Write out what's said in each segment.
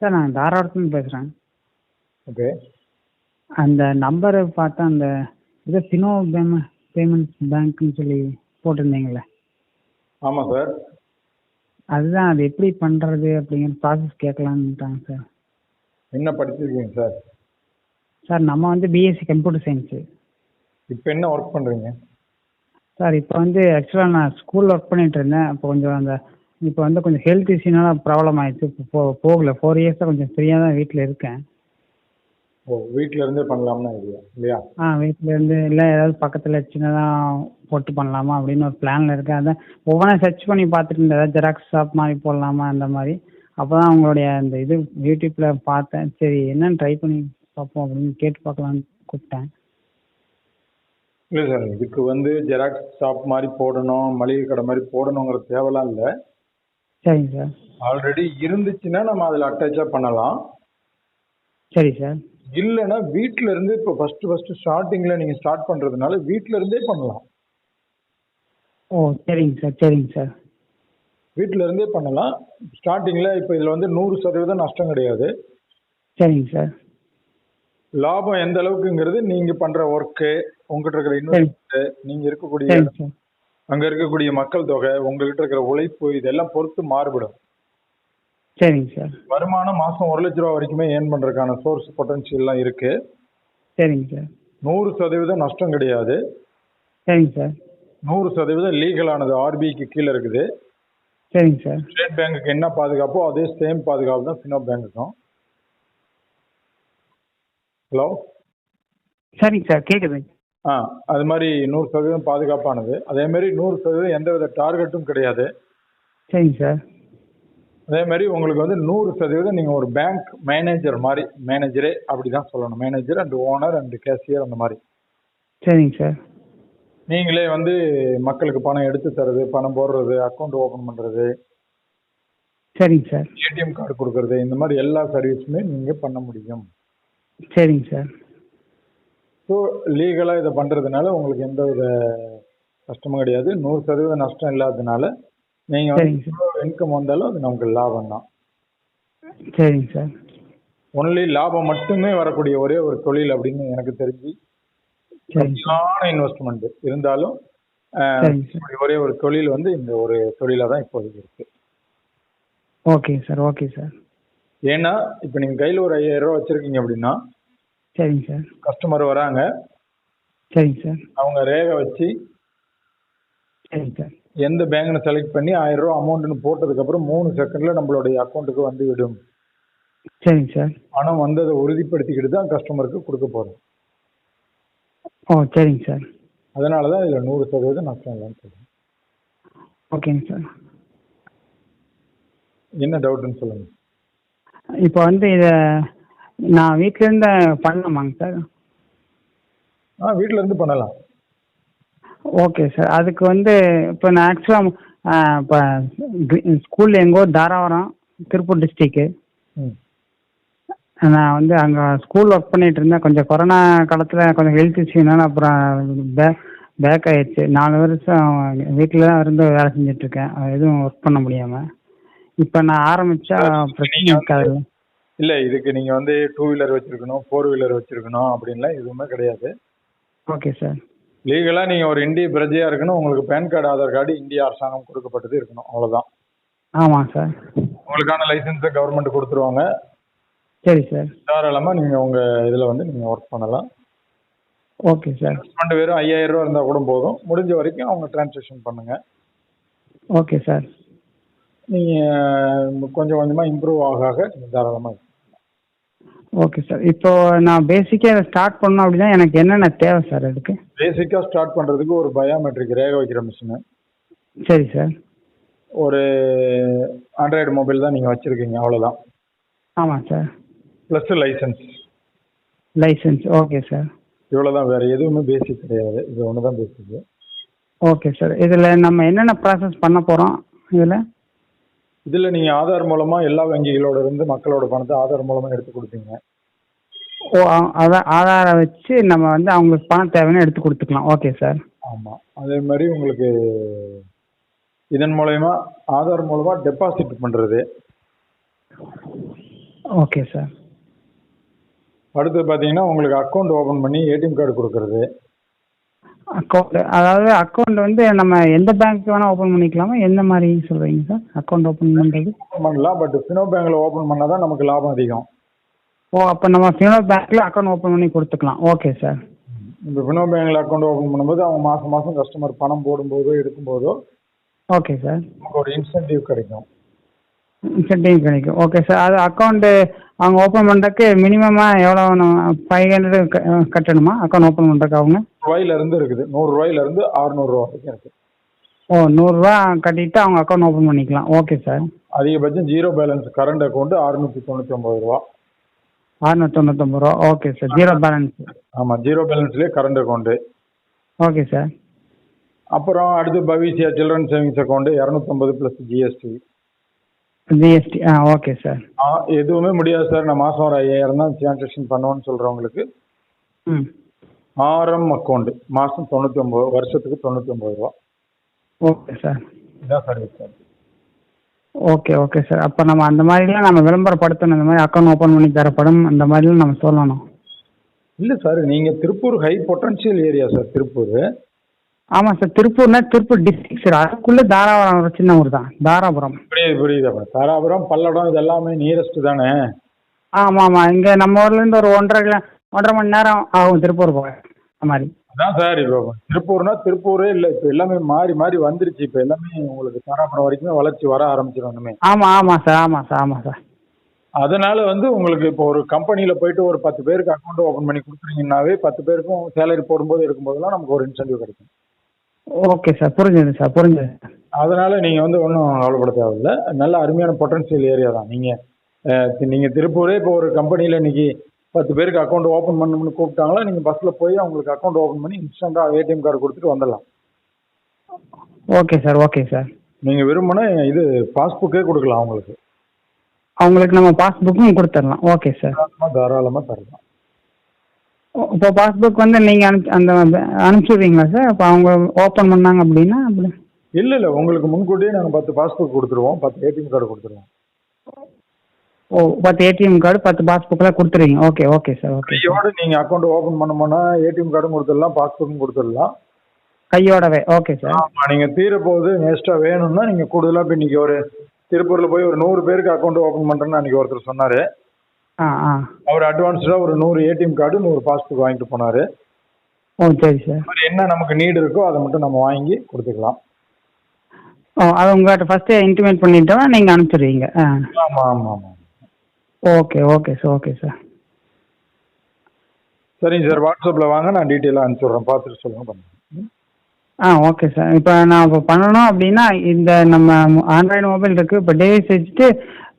Sir நான் தாராபுரத்துலேருந்து பேசுகிறேன் okay அந்த நம்பரை பார்த்தா அந்த இது ஃபினோ பேம பேமெண்ட்ஸ் பேங்க்னு சொல்லி போட்டிருந்தீங்கல்ல? ஆமாம் சார். அதுதான் அது எப்படி பண்ணுறது அப்படிங்கிற ப்ராசஸ் கேட்கலான்ட்டாங்க சார். என்ன படிச்சிருக்கீங்க சார்? சார் நம்ம வந்து பிஎஸ்சி கம்ப்யூட்டர் சயின்ஸு இப்போ என்ன ஒர்க் பண்ணுறீங்க சார் இப்போ வந்து ஆக்சுவலாக நான் ஸ்கூலில் ஒர்க் பண்ணிட்டு இருந்தேன். அப்போ கொஞ்சம் அந்த இப்போ வந்து கொஞ்சம் ஹெல்த் இஷ்யூனால ப்ராப்ளம் ஆயிடுச்சு. போ போகல. ஃபோர் இயர்ஸாக கொஞ்சம் ஃப்ரீயாக தான் வீட்டில் இருக்கேன். ஓ வீட்டில் இருந்தே பண்ணலாம்னு ஐடியா இல்லையா? ஆ வீட்டில் இருந்து இல்லை ஏதாவது பக்கத்தில் சின்னதாக போட்டு பண்ணலாமா அப்படின்னு ஒரு பிளானில் இருக்கேன். அதான் ஒவ்வொன்றா சர்ச் பண்ணி பார்த்துட்டு இருந்தேன். ஏதாவது ஜெராக்ஸ் ஷாப் மாதிரி போடலாமா அந்த மாதிரி. அப்போ தான் உங்களுடைய அந்த இது யூடியூப்பில் பார்த்தேன். சரி என்னன்னு ட்ரை பண்ணி பார்ப்போம் அப்படின்னு கேட்டு பார்க்கலான்னு கூப்பிட்டேன். இல்லை சார் இதுக்கு வந்து ஜெராக்ஸ் ஷாப் மாதிரி போடணும் மளிகை கடை மாதிரி போடணுங்கிற தேவைலாம் இல்லை. சரிங்க சார் ஆல்ரெடி இருந்துச்சுன்னா நம்ம அதில் அட்டாச்சாக பண்ணலாம். சரி சார் இல்லைன்னா வீட்டில் இருந்து இப்போ ஃபஸ்ட்டு ஃபஸ்ட்டு ஸ்டார்டிங்கில் நீங்கள் ஸ்டார்ட் பண்ணுறதுனால வீட்டில் இருந்தே பண்ணலாம். ஓ சரிங்க சார் சரிங்க சார் வீட்டில் இருந்தே பண்ணலாம். ஸ்டார்டிங்கில் இப்போ இதில் வந்து நூறு சதவீதம் நஷ்டம் கிடையாது. சரிங்க சார் லாபம் எந்த அளவுக்குங்கிறது நீங்கள் பண்ணுற ஒர்க்கு உங்ககிட்ட இருக்கிற இன்வெஸ்ட் நீங்கள் இருக்கக்கூடிய அங்க இருக்கக்கூடிய மக்கள் தொகை உங்ககிட்ட இருக்கிற உழைப்பு இதெல்லாம் பொறுத்து மாறுபடும். சரிங்க சார். வருமானம் மாசம் ஒரு லட்ச ரூபா வரைக்குமே ஏர்ன் பண்றதுக்கான சோர்ஸ் பொட்டன்ஷியல்லாம் இருக்கு. சரிங்க சார். நூறு சதவீதம் நஷ்டம் கிடையாது. சரிங்க சார். நூறு சதவீதம் லீகலானது ஆர்பிஐக்கு கீழே இருக்குது. சரிங்க சார். ஸ்டேட் பேங்க்குக்கு என்ன பாதுகாப்போ அதே சேம் பாதுகாப்பு தான் ஃபினோ பேங்க்குக்கும் ஹலோ சரிங்க சார் கேட்குது ஆ அது மாதிரி நூறு சதவீதம் பாதுகாப்பானது. அதே மாதிரி நூறு சதவீதம் எந்த வித டார்கெட்டும் கிடையாது. சரிங்க சார். அதே மாதிரி உங்களுக்கு வந்து நூறு சதவீதம் நீங்கள் ஒரு பேங்க் மேனேஜர் மாதிரி மேனேஜரே அப்படி தான் சொல்லணும். Manager and owner and cashier அந்த மாதிரி. சரிங்க சார். நீங்களே வந்து மக்களுக்கு பணம் எடுத்து தர்றது பணம் போடுறது அக்கௌண்ட் ஓப்பன் பண்ணுறது சரிங்க சார். ஏடிஎம் கார்டு கொடுக்கறது இந்த மாதிரி எல்லா சர்வீஸுமே நீங்கள் பண்ண முடியும். சரிங்க சார். ஸோ லீகலாக இதை பண்ணுறதுனால உங்களுக்கு எந்த வித கஷ்டமும் கிடையாது. நூறு சதவீதம் நஷ்டம் இல்லாததுனால நீங்கள் வந்து இன்கம் வந்தாலும் அது நமக்கு லாபம் தான். சரிங்க சார் ஒன்லி லாபம் மட்டுமே வரக்கூடிய ஒரே ஒரு தொழில் அப்படின்னு எனக்கு தெரிஞ்சு சரிங்க சார் கம்மியான இன்வெஸ்ட்மெண்ட் இருந்தாலும் ஒரே ஒரு தொழில் வந்து இந்த ஒரு தொழிலாக தான் இப்போதைக்கு இருக்கு. ஓகே சார் ஓகே சார் ஏன்னா இப்போ நீங்கள் கையில் ஒரு ஐயாயிரம் ரூபா வச்சுருக்கீங்க அப்படின்னா சரிங்க சார். கஸ்டமர் வராங்க. சரிங்க சார். அவங்க ரேகை வச்சு சரிங்க சார். எந்த பேங்க்னு செலக்ட் பண்ணி ஆயிரம் ரூபா அமௌண்ட்னு போட்டதுக்கப்புறம் மூணு செகண்டில் நம்மளுடைய அக்கௌண்ட்டுக்கு வந்து விடும். சரிங்க சார். பணம் வந்ததை உறுதிப்படுத்திக்கிட்டு தான் கஸ்டமருக்கு கொடுக்க போகிறோம் ஓ சரிங்க சார். அதனால தான் இதில் நூறு சதவீதம் நஷ்டம் இல்லைன்னு சொல்கிறேன் ஓகேங்க சார். என்ன டவுட்டுன்னு சொல்லுங்கள் இப்போ வந்து இதை நான் வீட்டிலேருந்து பண்ணலாமாங்க சார்? ஆ வீட்டில் இருந்து பண்ணலாம். Okay sir. அதுக்கு வந்து இப்போ நான் ஆக்சுவலாக இப்போ ஸ்கூல் எங்கோ தாராபுரம் திருப்பூர் டிஸ்ட்ரிக்கு நான் வந்து அங்கே ஸ்கூல் ஒர்க் பண்ணிட்டு இருந்தேன். கொஞ்சம் கொரோனா காலத்தில் கொஞ்சம் ஹெல்த் இஷ்யூனால அப்புறம் பேக் பேக் ஆயிடுச்சு. நாலு வருஷம் வீட்டில் தான் இருந்து வேலை செஞ்சுட்டு இருக்கேன். எதுவும் ஒர்க் பண்ண முடியாமல் இப்போ நான் ஆரம்பித்தா பிரச்சனை இருக்காது. இல்லை இதுக்கு நீங்கள் வந்து டூ வீலர் வச்சுருக்கணும் ஃபோர் வீலர் வச்சுருக்கணும் அப்படின்லாம் எதுவுமே கிடையாது. ஓகே சார் லீகலாக நீங்கள் ஒரு இந்திய பிரஜையாக இருக்கணும் உங்களுக்கு பேன் கார்டு ஆதார் கார்டு இந்திய அரசாங்கம் கொடுக்கப்பட்டது இருக்கணும் அவ்வளோதான் ஆமாம் சார் உங்களுக்கான லைசன்ஸை கவர்மெண்ட் கொடுத்துருவாங்க. சரி சார் தாராளமாக நீங்கள் உங்கள் இதில் வந்து நீங்கள் ஒர்க் பண்ணலாம். ஓகே சார் இன்வெஸ்ட்மெண்ட் வெறும் ஐயாயிரம் ரூபா இருந்தால் கூட போதும். முடிஞ்ச வரைக்கும் அவங்க டிரான்சாக்ஷன் பண்ணுங்கள் ஓகே சார் நீங்கள் கொஞ்சம் கொஞ்சமாக இம்ப்ரூவ் ஆக ஆக நீங்கள் தாராளமாக ஓகே சார் இப்போ நான் பேசிக்காக இதை ஸ்டார்ட் பண்ணணும் அப்படின்னா எனக்கு என்னென்ன தேவை சார் அதுக்கு? பேசிக்காக ஸ்டார்ட் பண்ணுறதுக்கு ஒரு பயோமெட்ரிக் ரேகை வைக்கிற மிஷினு சரி சார் ஒரு ஆண்ட்ராய்டு மொபைல் தான் நீங்கள் வச்சுருக்கீங்க அவ்வளோதான் ஆமாம் sir plus licence licence okay sir இவ்வளோ தான் வேறு எதுவுமே பேசிக் கிடையாது. இது ஒன்று தான் பேசிக்கு ஓகே சார் இதில் நம்ம என்னென்ன ப்ராசஸ் பண்ண போகிறோம் இதில்? இதில் நீங்கள் ஆதார் மூலமாக எல்லா வங்கிகளோட இருந்து மக்களோட பணத்தை ஆதார் மூலமாக எடுத்து கொடுப்பீங்க. ஓ அதான் ஆதாரை வச்சு நம்ம வந்து அவங்களுக்கு பணம் தேவைன்னு எடுத்து கொடுத்துக்கலாம். ஓகே சார் ஆமாம் அதே மாதிரி உங்களுக்கு இதன் மூலயமா ஆதார் மூலமாக டெபாசிட் பண்ணுறது ஓகே சார் அடுத்து பார்த்தீங்கன்னா உங்களுக்கு அக்கௌண்ட் ஓப்பன் பண்ணி ஏடிஎம் கார்டு கொடுக்கறது. அக்கௌண்ட் அதாவது அக்கௌண்ட் வந்து நம்ம எந்த பேங்க் வேணால் ஓப்பன் பண்ணிக்கலாமா? எந்த மாதிரி சொல்கிறீங்க சார் அக்கௌண்ட் ஓப்பன் ஓப்பன் பண்ணலாம் பட் ஃபினோ பேங்க்ல ஓப்பன் பண்ணால் தான் நமக்கு லாபம் அதிகம். ஓ அப்போ நம்ம ஃபினோ பேங்க்கில் அக்கௌண்ட் ஓப்பன் பண்ணி கொடுத்துக்கலாம். ஓகே சார் இந்த ஃபினோ பேங்க்ல அக்கௌண்ட் ஓப்பன் பண்ணும்போது அவங்க மாதம் மாதம் கஸ்டமர் பணம் போடும்போதோ எடுக்கும்போதோ ஓகே சார் ஒரு இன்சென்டிவ் கிடைக்கும். இன்சென்டிவ் கிடைக்கும். ஓகே சார் அது அக்கௌண்ட்டு அவங்க ஓப்பன் பண்ணுறதுக்கு மினிமமாக எவ்வளோ ஃபைவ் ஹண்ட்ரட் கட்டணுமா? அக்கௌண்ட் ஓப்பன் பண்ணுறதுக்கு அவங்க? ரூபாயில இருந்து இருக்குது. நூறு ரூபாயில இருந்து அறுநூறுவா வரைக்கும் இருக்கு. ஓ நூறுரூவா கட்டிட்டு அவங்க அக்கௌண்ட் ஓப்பன் பண்ணிக்கலாம். ஓகே சார் அதிகபட்சம் ஜீரோ பேலன்ஸ் கரண்ட் அக்கௌண்ட் அறுநூத்தி தொண்ணூத்தி ஒன்பது ரூபா. அறுநூத்தி தொண்ணூத்தொம்பது ரூபா ஓகே சார் ஜீரோ பேலன்ஸ் ஆமா ஜீரோ பேலன்ஸ்லயே கரண்ட் அக்கௌண்ட் ஓகே சார் அப்புறம் அடுத்து பவிசியா சில்ட்ரன் சேவிங்ஸ் அக்கௌண்ட் இரநூத்தம்பது பிளஸ் ஜிஎஸ்டி ஜிஎஸ்டி ஆ ஓகே சார் எதுவுமே முடியாது சார் நான் மாசம் ஒரு ஐயாயிரம் தான் டிரான்சாக்ஷன் பண்ணுவேன்னு சொல்றவங்களுக்கு. ம். ஆர்எம் அக்கௌண்ட் மாசம் தொண்ணூத்தி ஒன்பது வருஷத்துக்கு தொண்ணூத்தி ஒன்பது ரூபா. Okay sir. இதான் service sir. Okay okay sir. அப்போ நம்ம அந்த மாதிரிலாம் நம்ம விளம்பரப்படுத்தணும். இந்த மாதிரி அக்கௌண்ட் ஓப்பன் பண்ணி தரப்படும். அந்த மாதிரிலாம் நம்ம சொல்லணும். இல்ல சார் நீங்க Tiruppur high potential area sir Tiruppur. ஆமாம் சார் திருப்பூர்னா திருப்பூர் டிஸ்ட்ரிக்ட் சார் அதுக்குள்ளே தாராபுரம் ஒரு சின்ன ஊர் தான். தாராபுரம். புரியுது புரியுது தாராபுரம் பல்லடம் இது எல்லாமே நியரஸ்ட் தானே? ஆமாம் ஆமாம் இங்கே நம்ம ஊர்லேருந்து ஒரு ஒன்றரை கிலோ ஒன்றரை மணி நேரம் ஆகும் திருப்பூர் போக. அந்த மாதிரி. அதான் சார் இப்போ திருப்பூர்னா திருப்பூரே இல்லை இப்போ எல்லாமே மாறி மாறி வந்துருச்சு. இப்போ எல்லாமே உங்களுக்கு தாராபுரம் வரைக்குமே வளர்ச்சி வர ஆரம்பிச்சிடும் ஆமாம் ஆமாம் சார் ஆமாம் சார் ஆமாம் சார். அதனால வந்து உங்களுக்கு இப்போ ஒரு கம்பெனியில போயிட்டு ஒரு பத்து பேருக்கு அக்கௌண்ட் ஓப்பன் பண்ணி கொடுக்குறீங்கன்னாவே பத்து பேருக்கும் சேலரி போடும்போது எடுக்கும்போதெல்லாம் நமக்கு ஒரு இன்சென்டிவ் கிடைக்கும். ஓகே சார் புரிஞ்சுது சார் புரிஞ்சுது. அதனால நீங்க வந்து ஒன்றும் கவலைப்பட தேவையில்ல. நல்ல அருமையான பொட்டன்ஷியல் ஏரியா தான். நீங்க நீங்க திருப்பூரே இப்போ ஒரு கம்பெனியில இன்னைக்கு பத்து பேருக்கு அக்கௌண்ட் ஓப்பன் பண்ணணும்னு கூப்பிட்டாங்களா நீங்க பஸ்ல போய் அவங்களுக்கு அக்கௌண்ட் ஓப்பன் பண்ணி இன்ஸ்டன்டா ஏடிஎம் கார்டு கொடுத்துட்டு வந்துடலாம். ஓகே சார் ஓகே சார் நீங்க விரும்பினா இது பாஸ்புக்கே கொடுக்கலாம் அவங்களுக்கு. அவங்களுக்கு நம்ம பாஸ்புக்கும் கொடுத்துடலாம். ஓகே சார் தாராளமா தாராளமா தரலாம். இப்போ பாஸ்புக் வந்து நீங்கள் அனுப்பி அந்த அனுப்பிச்சுடுவீங்களா சார் இப்போ அவங்க ஓப்பன் பண்ணாங்க அப்படின்னா அப்படி. இல்ல இல்ல உங்களுக்கு முன்கூட்டியே நாங்க பத்து பாஸ்புக் கொடுத்துருவோம் பத்து ஏடிஎம் கார்டு கொடுத்துருவோம். ஓ பத்து ஏடிஎம் கார்டு பத்து பாஸ்புக்கெல்லாம் கொடுத்துருவீங்க. ஓகே ஓகே சார் ஓகே கையோட நீங்க அக்கௌண்ட் ஓபன் பண்ணோம்னா ஏடிஎம் கார்டும் கொடுத்துடலாம் பாஸ்புக்கும் கொடுத்துடலாம். கையோடவே ஓகே சார் ஆமா நீங்க தீர போகுது எக்ஸ்ட்ரா வேணும்னா நீங்க கூடுதலா இப்ப இன்னைக்கு ஒரு திருப்பூர்ல போய் ஒரு நூறு பேருக்கு அக்கௌண்ட் ஓபன் பண்றேன்னு அன்னைக்கு ஒருத்தர் சொன்னாரு. ஆ ஆ. அவர் அட்வான்ஸ்டா ஒரு நூறு ஏடிஎம் கார்டு நூறு பாஸ்புக் வாங்கிட்டு போனாரு. ஓ சரி சார் என்ன நமக்கு நீடு இருக்கோ அதை மட்டும் நம்ம வாங்கி கொடுத்துக்கலாம். ஓ அது உங்கள்கிட்ட ஃபஸ்ட்டே இன்டிமேட் பண்ணிட்டோம் நீங்கள் அனுப்பிச்சிடுவீங்க. ஆ. ஆமா ஆமா ஆமா. Okay okay sir okay sir சரிங்க சார் வாட்ஸ்அப்ல வாங்க நான் டீட்டெயிலாக அனுப்பிச்சுடுறேன். பார்த்துட்டு சொல்லுங்க பண்ணுங்க. ம்? ஆ ஓகே சார் இப்போ நான் இப்போ பண்ணணும் அப்படின்னா இந்த நம்ம ஆண்ட்ராய்டு மொபைல் இருக்குது இப்போ டிவைஸ் வச்சுட்டு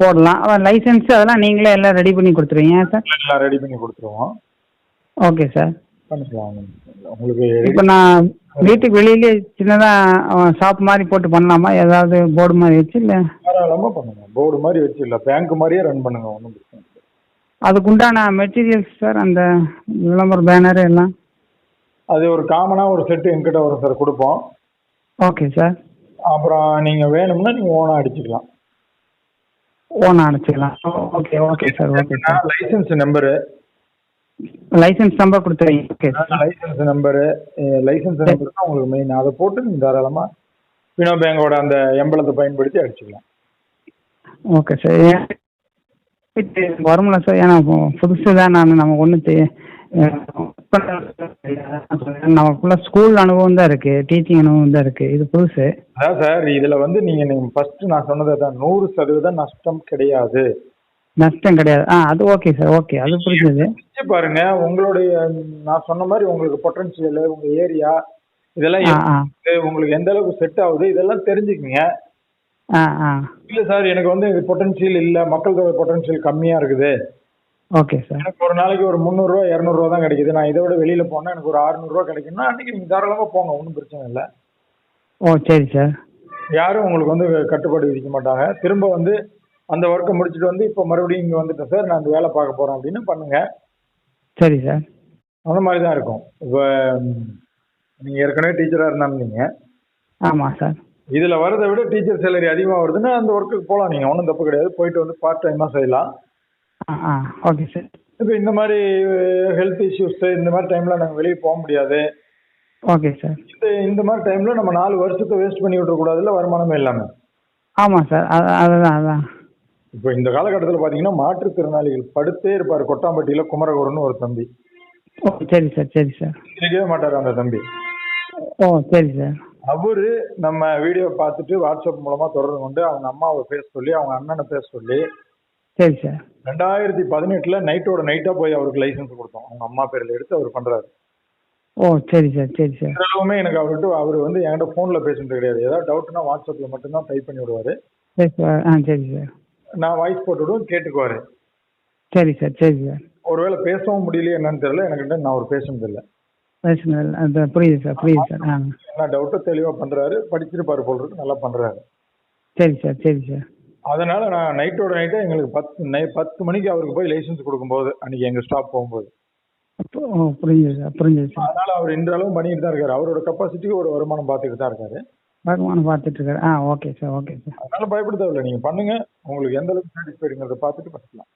போடலாம். லைசன்ஸ் அதெல்லாம் நீங்களே எல்லாம் ரெடி பண்ணி கொடுத்துருவீங்க சார்? எல்லாம் ரெடி பண்ணி கொடுத்துருவோம். ஓகே சார் பண்ணிக்கலாம். உங்களுக்கு இப்போ நான் வீட்டுக்கு வெளியிலே சின்னதாக ஷாப் மாதிரி போட்டு பண்ணலாமா? ஏதாவது போர்டு மாதிரி வச்சு இல்லை? தாராளமா பண்ணுங்க. போர்டு மாதிரி வச்சு இல்ல பேங்க் மாதிரியே ரன் பண்ணுங்க. ஒன்றும் பிரச்சனை இல்லை. அதுக்குண்டான மெட்டீரியல்ஸ் சார் அந்த விளம்பர பேனர் எல்லாம்? அது ஒரு காமனா ஒரு செட்டு எங்கிட்ட வரும் சார் கொடுப்போம். ஓகே சார் அப்புறம் நீங்க வேணும்னா நீங்க ஓனா அடிச்சுக்கலாம். ஓனா அனுப்பிச்சிக்கலாம் okay okay sir okay sir licence number licence number கொடுத்துருவீங்க. Okay licence number licence number தான் உங்களுக்கு மெயின் அதை போட்டு நீங்க தாராளமா பினோ பேங்கோட அந்த எம்பளத்தை பயன்படுத்தி அடிச்சுக்கலாம். ஓகே சார் வரும்ல சார் ஏன்னா புதுசு தான் நான் நம்ம ஒன்று நமக்குள்ள ஸ்கூல் அனுபவம் தான் இருக்கு. டீச்சிங் அனுபவம் தான் இருக்கு. இது புதுசு. அதான் சார் இதுல வந்து நீங்க நீங்க ஃபர்ஸ்ட் நான் சொன்னதை தான் நூறு சதவீதம் நஷ்டம் கிடையாது. நஷ்டம் கிடையாது. ஆ அது ஓகே சார் ஓகே அது புரிஞ்சது. பாருங்க. உங்களுடைய நான் சொன்ன மாதிரி உங்களுக்கு பொட்டன்ஷியல் உங்க ஏரியா இதெல்லாம் உங்களுக்கு எந்த அளவுக்கு செட் ஆகுது இதெல்லாம் தெரிஞ்சுக்கங்க. இல்ல சார் எனக்கு வந்து பொட்டன்ஷியல் இல்ல. மக்கள் தொகை பொட்டன்ஷியல் கம்மியா இருக்குது. ஓகே சார் எனக்கு ஒரு நாளைக்கு ஒரு முந்நூறுரூவா இரநூறுவா தான் கிடைக்குது. நான் இதை விட வெளியில போனா எனக்கு ஒரு அறுநூறுவா கிடைக்கும்னா அன்னைக்கு நீங்க தாராளமா போங்க. ஒன்றும் பிரச்சனை இல்லை. ஓ சரி சார் யாரும் உங்களுக்கு வந்து கட்டுப்பாடு விதிக்க மாட்டாங்க. திரும்ப வந்து அந்த ஒர்க்கை முடிச்சுட்டு வந்து இப்போ மறுபடியும் இங்கே வந்துட்டேன் சார் நான் இந்த வேலை பார்க்க போறேன் அப்படின்னு பண்ணுங்க. சரி சார் அந்த மாதிரி தான் இருக்கும். இப்போ நீங்க ஏற்கனவே டீச்சரா இருந்தாலும் நீங்க. ஆமாம் சார் இதுல வரதை விட டீச்சர் சேலரி அதிகமா வருதுன்னா அந்த ஒர்க்குக்கு போகலாம் நீங்க ஒன்றும் தப்பு கிடையாது. போயிட்டு வந்து பார்ட் டைமா செய்யலாம் ஓகே சார் இப்போ இந்த மாதிரி ஹெல்த் இஷ்யூஸ் இந்த மாதிரி டைம்ல நாங்கள் வெளியே போக முடியாது. ஓகே சார் இந்த இந்த மாதிரி டைம்ல நம்ம நாலு வருஷத்தை வேஸ்ட் பண்ணி விட்டுறக்கூடாதுல்ல வருமானமே இல்லாமல் ஆமாம் சார் அது அதுதான் அதுதான் இப்போ இந்த காலகட்டத்தில் பார்த்தீங்கன்னா மாற்றுத்திறனாளிகள் படுத்தே இருப்பார். கொட்டாம்பட்டியில் குமரகுருன்னு ஒரு தம்பி. ஓ சரி சார் சரி சார் இருக்கவே மாட்டார் அந்த தம்பி. ஓ சரி சார் அவரு நம்ம வீடியோ பார்த்துட்டு வாட்ஸ்அப் மூலமா தொடர்பு கொண்டு அவங்க அம்மாவை பேச சொல்லி அவங்க அண்ணனை பேச சொல்லி சரி சார் ரெண்டாயிரத்தி பதினெட்டுல நைட்டோட நைட்டா போய் அவருக்கு லைசன்ஸ் கொடுத்தோம். அவங்க அம்மா பேர்ல எடுத்து அவர் பண்றாரு. ஓ சரி சார் சரி சார் இதெல்லாமே எனக்கு அவர்கிட்ட அவர் வந்து என்கிட்ட போன்ல பேசுறது கிடையாது. ஏதாவது டவுட்னா வாட்ஸ்அப்ல மட்டும்தான் டைப் பண்ணி விடுவாரு. சரி சார் ஆ சரி சார் நான் வாய்ஸ் போட்டு விடுவேன் கேட்டுக்குவாரு. சரி சார் சரி சார் ஒருவேளை பேசவும் முடியலையே என்னன்னு தெரியல எனக்கு நான் அவர் பேசுனது இல்லை அது புரியுது சார் புரியுது சார் ஆ. எல்லா டவுட்டும் தெளிவா பண்றாரு படிச்சிருப்பாரு போல் இருக்கு நல்லா பண்றாரு. சரி சார் சரி சார் அதனால நான் நைட்டோட நைட்டா எங்களுக்கு பத்து நை பத்து மணிக்கு அவருக்கு போய் லைசன்ஸ் கொடுக்கும்போது அன்னைக்கு எங்க ஸ்டாப் போகும்போது. புரிஞ்சுது சார் புரிஞ்சுது சார் அதனால அவர் இன்றளவும் பண்ணிட்டு தான் இருக்காரு. அவரோட கெப்பாசிட்டிக்கு ஒரு வருமானம் பார்த்துக்கிட்டு தான் இருக்காரு. வருமானம் பார்த்துட்டு இருக்காரு. ஆ ஓகே சார் ஓகே சார் அதனால பயப்பட தேவையில்லை நீங்க பண்ணுங்க. உங்களுக்கு எந்த அளவுக்கு சாட்டிஸ்ஃபைடுங்கிறத பார்த்துட்டு பண்ணிக்கலாம்.